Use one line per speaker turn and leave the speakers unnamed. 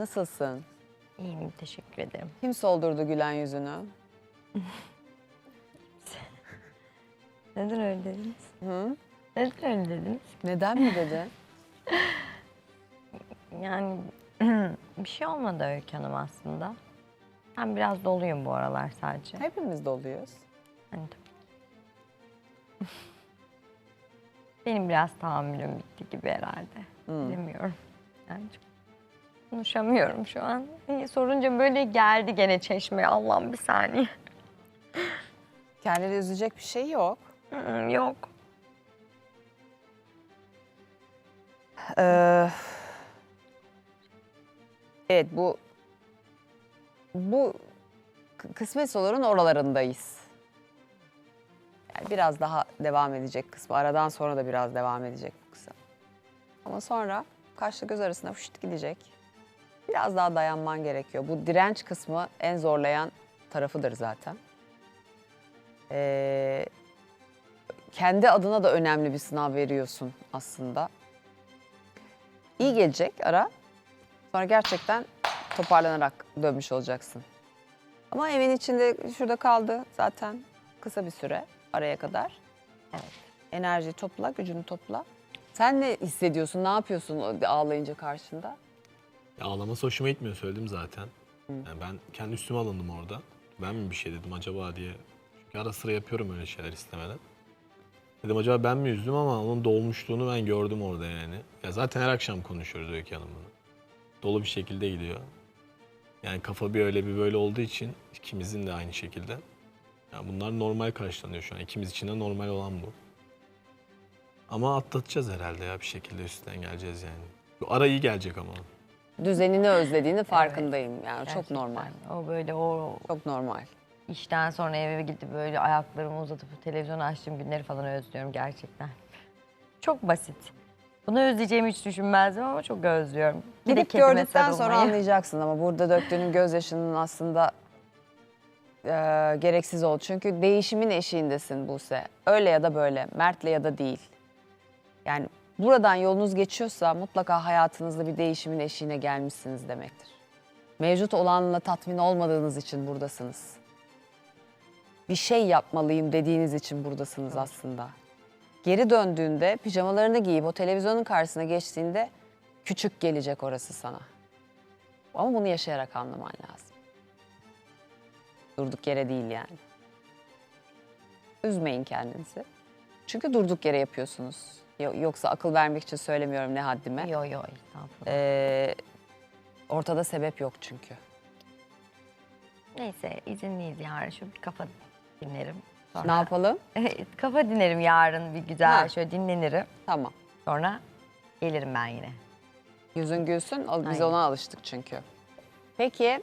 Nasılsın?
İyiyim, teşekkür ederim.
Kim soldurdu gülen yüzünü?
Neden öyle dediniz?
Hı?
Neden öyle dediniz?
Neden mi dedi?
Yani bir şey olmadı Öykü Hanım aslında. Ben biraz doluyum bu aralar sadece.
Hepimiz doluyuz.
Hani tabii. Benim biraz tahammülüm bitti gibi herhalde. Bilemiyorum. Yani çok konuşamıyorum şu an. İyi, Sorunca böyle geldi gene çeşmeye. Allah'ım bir saniye.
Kendini üzecek bir şey yok.
Hmm, Yok.
Ee, evet bu bu k- kısmet olurun oralarındayız. Yani biraz daha devam edecek kısmı. Aradan sonra da biraz devam edecek bu kısım. Ama sonra kaşla göz arasında fışt gidecek. Biraz daha dayanman gerekiyor. Bu direnç kısmı en zorlayan tarafıdır zaten. Ee, kendi adına da önemli bir sınav veriyorsun aslında. İyi gelecek ara. Sonra gerçekten toparlanarak dönmüş olacaksın. Ama evin içinde şurada kaldı zaten kısa bir süre araya kadar.
Evet.
Enerji topla, gücünü topla. Sen ne hissediyorsun, ne yapıyorsun ağlayınca karşında?
Ya ağlaması hoşuma gitmiyor söyledim zaten. Yani ben kendi üstüme alındım orada. Ben mi bir şey dedim acaba diye. Çünkü ara sıra yapıyorum öyle şeyler istemeden. Dedim acaba ben mi üzdüm ama onun dolmuşluğunu ben gördüm orada yani. Ya zaten her akşam konuşuyoruz Öykü Hanım bunu. Dolu bir şekilde gidiyor. Yani kafa bir öyle bir böyle olduğu için ikimizin de aynı şekilde. Ya bunlar normal karşılanıyor şu an. İkimiz için de normal olan bu. Ama atlatacağız herhalde ya bir şekilde üstten geleceğiz yani. Bu ara iyi gelecek ama.
Düzenini özlediğini farkındayım. Yani çok
Gerçekten.
normal.
O böyle o
Çok normal.
işten sonra eve gidip böyle ayaklarımı uzatıp televizyon açtığım günleri falan özlüyorum gerçekten. Çok basit. Bunu özleyeceğimi hiç düşünmezdim ama çok özlüyorum. Bir de
Gidip
kedime
gördükten sonra
sarılmayı.
anlayacaksın ama burada döktüğünün gözyaşının aslında e, gereksiz oldu. Çünkü değişimin eşiğindesin Buse. Öyle ya da böyle, Mert'le ya da değil. Yani buradan yolunuz geçiyorsa mutlaka hayatınızda bir değişimin eşiğine gelmişsiniz demektir. Mevcut olanla tatmin olmadığınız için buradasınız. Bir şey yapmalıyım dediğiniz için buradasınız aslında. Geri döndüğünde pijamalarını giyip o televizyonun karşısına geçtiğinde küçük gelecek orası sana. Ama bunu yaşayarak anlaman lazım. Durduk yere değil yani. Üzmeyin kendinizi. Çünkü durduk yere yapıyorsunuz. Yo- Yoksa akıl vermek için söylemiyorum ne haddime.
Yo yo estağfurullah.
Ee, ortada sebep yok çünkü.
Neyse izinliyiz yarın şu bir kafa dinlerim. Sonra...
Ne yapalım?
kafa dinlerim yarın bir güzel
Ha.
şöyle dinlenirim.
Tamam.
Sonra gelirim ben yine.
Yüzün gülsün. Biz
Aynen.
ona alıştık çünkü. Peki